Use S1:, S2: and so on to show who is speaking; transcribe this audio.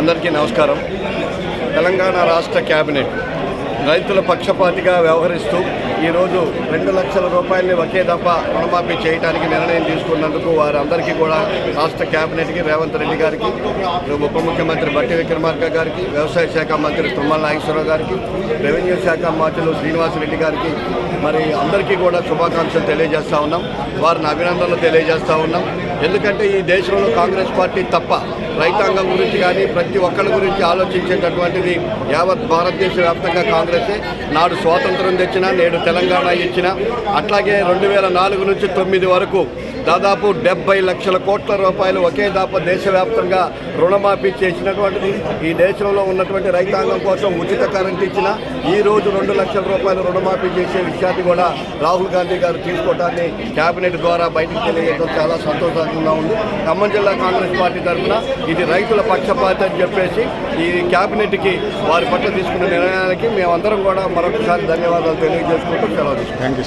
S1: అందరికీ నమస్కారం. తెలంగాణ రాష్ట్ర క్యాబినెట్ రైతుల పక్షపాతిగా వ్యవహరిస్తూ ఈరోజు రెండు లక్షల రూపాయలని ఒకే దఫ రుణమాఫీ చేయడానికి నిర్ణయం తీసుకున్నందుకు వారందరికీ కూడా రాష్ట్ర కేబినెట్కి రేవంత్ రెడ్డి గారికి ఉప ముఖ్యమంత్రి బట్టి విక్రమార్క గారికి వ్యవసాయ శాఖ మంత్రి తుమ్మల నాగేశ్వరరావు గారికి రెవెన్యూ శాఖ మంత్రులు శ్రీనివాసరెడ్డి గారికి మరి అందరికీ కూడా శుభాకాంక్షలు తెలియజేస్తూ ఉన్నాం. వారిని అభినందనలు తెలియజేస్తూ ఉన్నాం. ఎందుకంటే ఈ దేశంలో కాంగ్రెస్ పార్టీ తప్ప రైతాంగం గురించి కానీ ప్రతి ఒక్కరి గురించి ఆలోచించేటటువంటిది యావత్ భారతదేశ వ్యాప్తంగా కాంగ్రెసే. నాడు స్వాతంత్రం తెచ్చిన నేడు తెలంగాణ ఇచ్చిన. అట్లాగే రెండు వేల నాలుగు నుంచి తొమ్మిది వరకు దాదాపు డెబ్బై లక్షల కోట్ల రూపాయలు ఒకే దాప దేశవ్యాప్తంగా రుణమాఫీ చేసినటువంటిది. ఈ దేశంలో ఉన్నటువంటి రైతాంగం కోసం ఉచిత కరెంట్ ఇచ్చిన ఈ రోజు రెండు లక్షల రూపాయలు రుణమాఫీ చేసే విషయాన్ని కూడా రాహుల్ గాంధీ గారు తీసుకోవడాన్ని కేబినెట్ ద్వారా బయటకు తెలియజేయడం చాలా సంతోషంగా ఉంది. ఖమ్మం జిల్లా కాంగ్రెస్ పార్టీ తరఫున ఇది రైతుల పక్షపాతి అని చెప్పేసి ఈ కేబినెట్కి వారి పట్ల తీసుకున్న నిర్ణయానికి మేమందరం కూడా మరొకసారి ధన్యవాదాలు తెలియజేసుకుంటూ సెలవు
S2: థ్యాంక్ యూ